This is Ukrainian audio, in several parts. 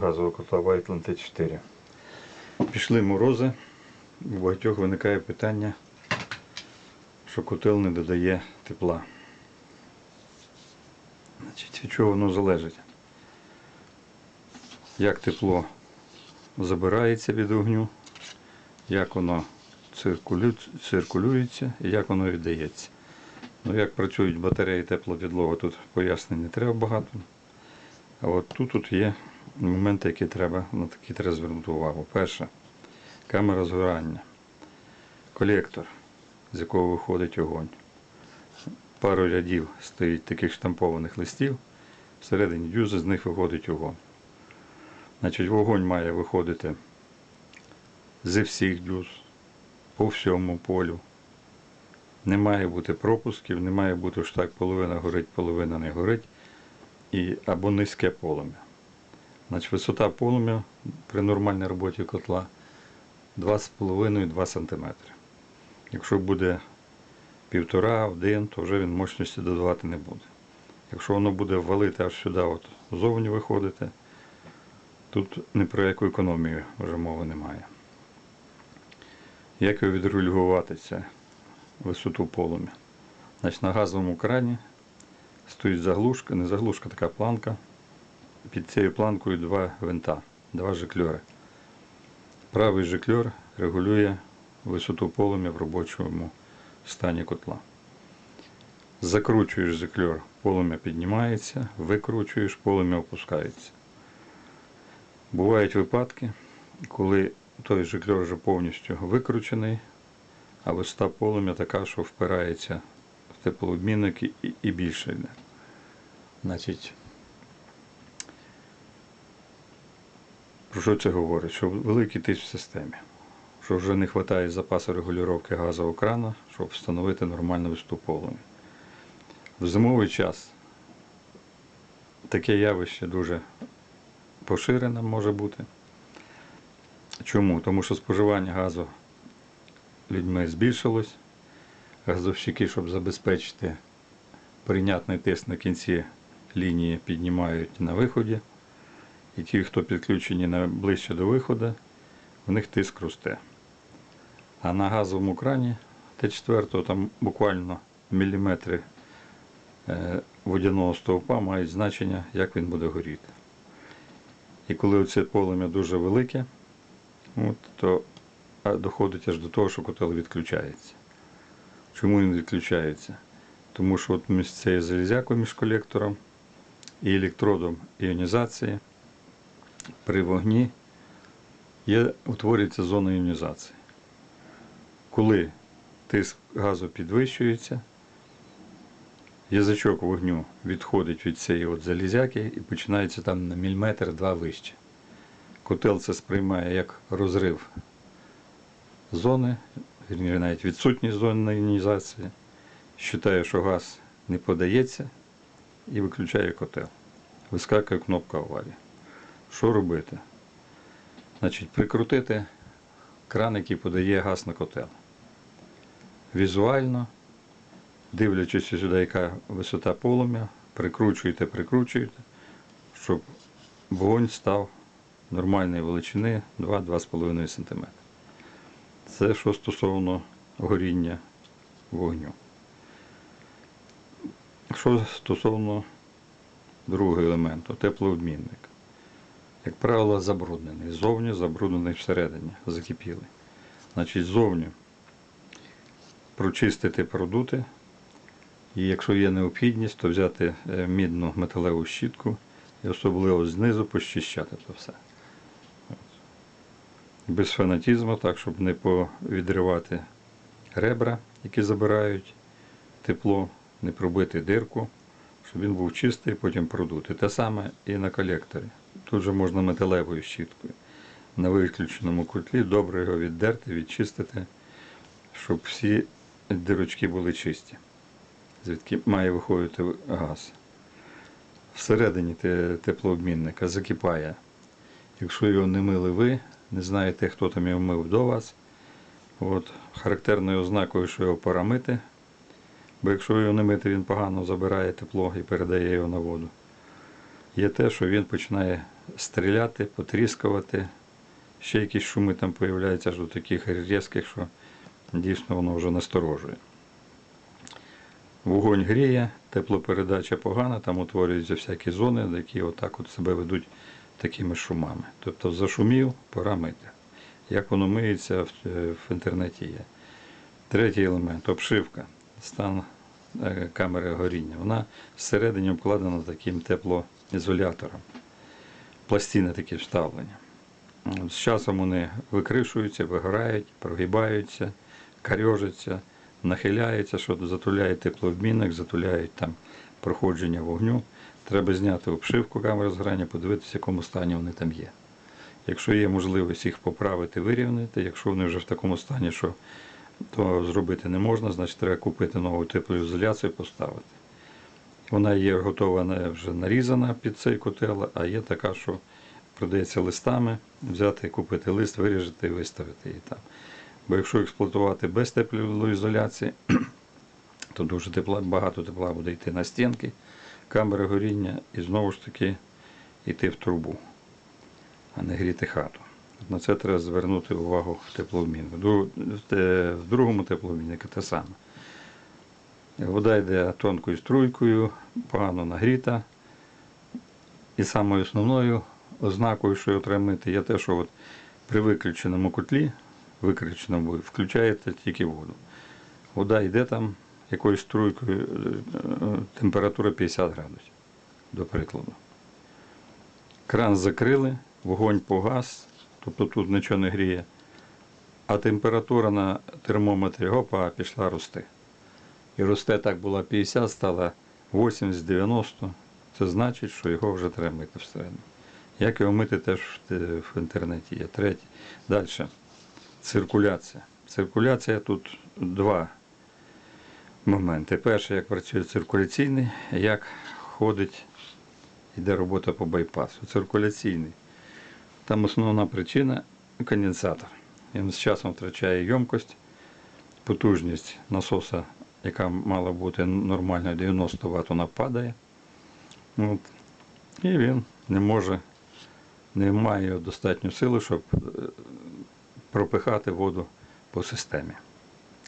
газового котла Вайтлен Т4. Пішли морози, у багатьох виникає питання, що котел не додає тепла. Значить, від чого воно залежить? Як тепло забирається від вогню, як воно циркулю- циркулюється і як воно віддається. Ну, як працюють батареї теплопідлоги, тут пояснень не треба багато. А от тут, тут є моменти, які треба, на які треба звернути увагу. Перше, камера згорання, колектор, з якого виходить огонь. Пару рядів стоїть таких штампованих листів, всередині дюзи з них виходить огонь. Значить, вогонь має виходити зі всіх дюз, по всьому полю. Не має бути пропусків, не має бути що так половина горить, половина не горить. І, або низьке полум'я. Значить, висота полум'я при нормальній роботі котла 2,5-2 см. Якщо буде півтора, один, то вже він мощності додавати не буде. Якщо воно буде валити аж сюди, от зовні виходити, тут ні про яку економію вже мови немає. Як його відрегулювати це висоту полум'я? Значить, на газовому крані стоїть заглушка, не заглушка, така планка. Під цією планкою два винта, два жикльори. Правий жикльор регулює висоту полум'я в робочому стані котла. Закручуєш жикльор, полум'я піднімається, викручуєш, полум'я опускається. Бувають випадки, коли той жикльор вже повністю викручений, а висота полум'я така, що впирається в теплообмінник і, і більше йде. Значить, про що це говорить? Що великий тиск в системі, що вже не вистачає запасу регулювання газового крана, щоб встановити нормальну висоту полум'я. В зимовий час таке явище дуже поширене може бути. Чому? Тому що споживання газу людьми збільшилось. Газовщики, щоб забезпечити прийнятний тиск на кінці лінії, піднімають на виході. І ті, хто підключені ближче до виходу, в них тиск росте. А на газовому крані Т4 там буквально міліметри е, водяного стовпа мають значення, як він буде горіти. І коли це полум'я дуже велике, от, то доходить аж до того, що котел відключається. Чому він відключається? Тому що от між цією залізякою між колектором і електродом іонізації при вогні є, утворюється зона іонізації. Коли тиск газу підвищується, язичок вогню відходить від цієї от залізяки і починається там на міліметр-два вище. Котел це сприймає як розрив зони, навіть відсутність зони іонізації, вважає, що газ не подається і виключає котел. Вискакує кнопка аварії. Що робити? Значить, прикрутити кран, який подає газ на котел. Візуально, дивлячись сюди, яка висота полум'я, прикручуєте, прикручуєте, щоб вогонь став нормальної величини 2-2,5 см. Це що стосовно горіння вогню. Що стосовно другого елементу, теплообмінник. Як правило, забруднений. Ззовні забруднений всередині, закипілий. Значить, ззовні прочистити, продути. І якщо є необхідність, то взяти е, мідну металеву щітку і особливо знизу почищати це все. Без фанатізму, так, щоб не повідривати ребра, які забирають тепло, не пробити дирку, щоб він був чистий, потім продути. Те саме і на колекторі. Тут же можна металевою щіткою. На виключеному котлі добре його віддерти, відчистити, щоб всі дирочки були чисті, звідки має виходити газ. Всередині теплообмінника закипає. Якщо його не мили ви, не знаєте, хто там його мив до вас. От, характерною ознакою, що його пора мити, бо якщо його не мити, він погано забирає тепло і передає його на воду. Є те, що він починає стріляти, потріскувати. Ще якісь шуми там появляються аж до таких різких, що дійсно воно вже насторожує. Вогонь гріє, теплопередача погана, там утворюються всякі зони, які отак от себе ведуть такими шумами. Тобто зашумів, пора мити. Як воно миється в, е, інтернеті є. Третій елемент обшивка, стан е, камери горіння. Вона всередині обкладена таким теплоізолятором. Пластини такі вставлені. З часом вони викришуються, вигорають, прогибаються, карьожаться, нахиляються, що затуляє теплообмінник, затуляють там проходження вогню. Треба зняти обшивку камери згорання, подивитися, в якому стані вони там є. Якщо є можливість їх поправити, вирівняти, якщо вони вже в такому стані, що то зробити не можна, значить треба купити нову теплоізоляцію і поставити. Вона є готова вже нарізана під цей котел, а є така, що продається листами, взяти, купити лист, виріжати і виставити її там. Бо якщо експлуатувати без теплоізоляції, то дуже тепла, багато тепла буде йти на стінки, камери горіння і знову ж таки йти в трубу, а не гріти хату. На це треба звернути увагу в теплообмінку. В В другому теплообміннику те саме. Вода йде тонкою струйкою, погано нагріта. І самою основною ознакою, що його мити, є те, що от при виключеному котлі, виключеному включаєте тільки воду. Вода йде там якоюсь струйкою, е, е, температура 50 градусів, до прикладу. Кран закрили, вогонь погас, тобто тут нічого не гріє, а температура на термометрі опа пішла рости. І росте так була 50, стала 80-90. Це значить, що його вже треба мити всередині. Як його мити, теж в, інтернеті є. Третє. Далі. Циркуляція. Циркуляція тут два моменти. Перше, як працює циркуляційний, як ходить, йде робота по байпасу. Циркуляційний. Там основна причина конденсатор. Він з часом втрачає ємкость, потужність насоса, яка мала бути нормальною 90 Вт, вона падає. От. І він не може, не має достатньо сили, щоб е, пропихати воду по системі.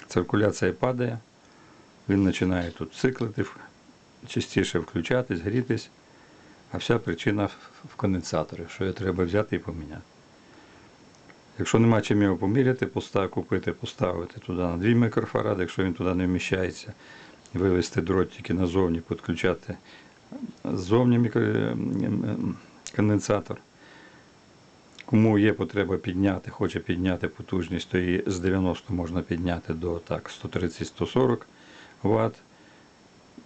Циркуляція падає, він починає тут циклити, частіше включатись, грітись, а вся причина в- конденсаторі, що його треба взяти і поміняти. Якщо нема чим його поміряти, постав, купити, поставити туди на 2 мікрофаради, якщо він туди не вміщається, вивести дрот тільки назовні, підключати ззовні мікро... ем, конденсатор. Кому є потреба підняти, хоче підняти потужність, то і з 90 можна підняти до 130-140 Вт.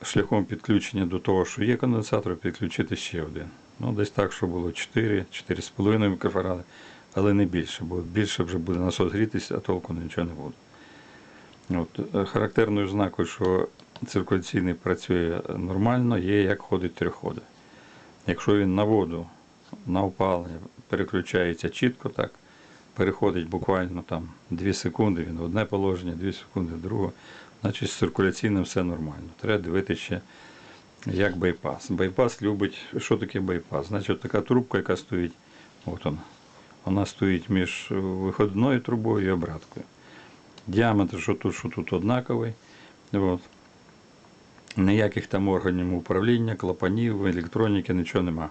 Шляхом підключення до того, що є конденсатор, підключити ще один. Ну, десь так, щоб було 4, 4,5 мікрофаради, але не більше, бо більше вже буде насос грітися, а толку нічого не буде. От, е, характерною знакою, що циркуляційний працює нормально, є як ходить трьохходи. Якщо він на воду, на опалення переключається чітко так, переходить буквально там 2 секунди, він в одне положення, 2 секунди в друге, значить з циркуляційним все нормально. Треба дивитися ще, як байпас. Байпас любить, що таке байпас? Значить, така трубка, яка стоїть, от вона, вона стоїть між виходною трубою і обраткою. Діаметр, що тут, що тут однаковий. От. Ніяких там органів управління, клапанів, електроніки, нічого нема.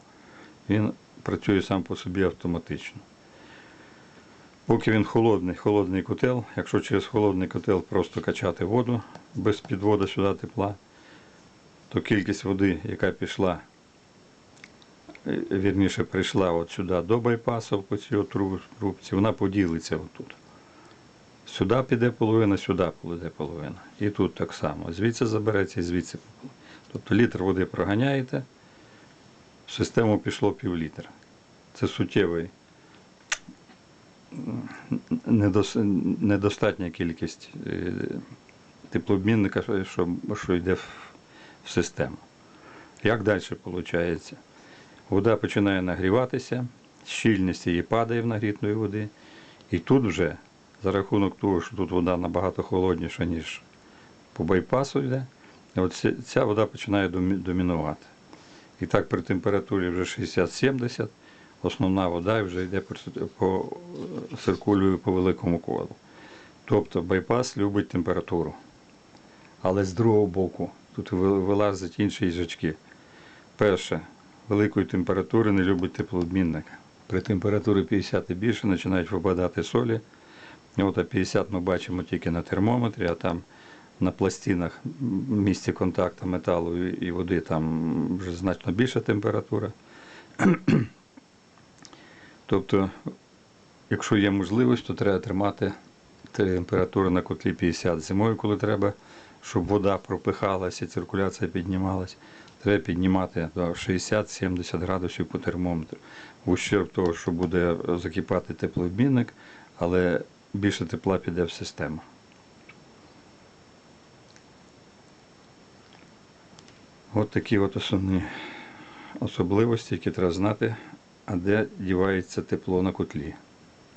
Він працює сам по собі автоматично. Поки він холодний, холодний котел, якщо через холодний котел просто качати воду без підводу сюди тепла, то кількість води, яка пішла, вірніше прийшла от сюди до байпасу по цій трубці, вона поділиться отут. Сюди піде половина, сюди піде половина. І тут так само. Звідси забереться і звідси. Тобто літр води проганяєте, в систему пішло пів літра. Це суттєвий недостатня кількість е, теплообмінника, що- йде в систему. Як далі виходить? Вода починає нагріватися, щільність її падає в нагрітної води. І тут вже за рахунок того, що тут вода набагато холодніша, ніж по байпасу йде, от ця- вода починає домінувати. І так при температурі вже 60-70 основна вода вже йде по, циркулює по великому колу. Тобто байпас любить температуру. Але з другого боку тут ви- вилазять інші їжачки. Перше, великої температури не любить теплообмінник. При температурі 50 і більше починають випадати солі. От а 50 ми бачимо тільки на термометрі, а там на пластинах в місці контакту металу і і води там вже значно більша температура. Тобто, якщо є можливість, то треба тримати температуру на котлі 50 зимою, коли треба, щоб вода пропихалася, циркуляція піднімалась. Треба піднімати до 60-70 градусів по термометру. В ущерб того, що буде закипати теплообмінник, але більше тепла піде в систему. От такі от основні особливості, які треба знати, а де дівається тепло на котлі.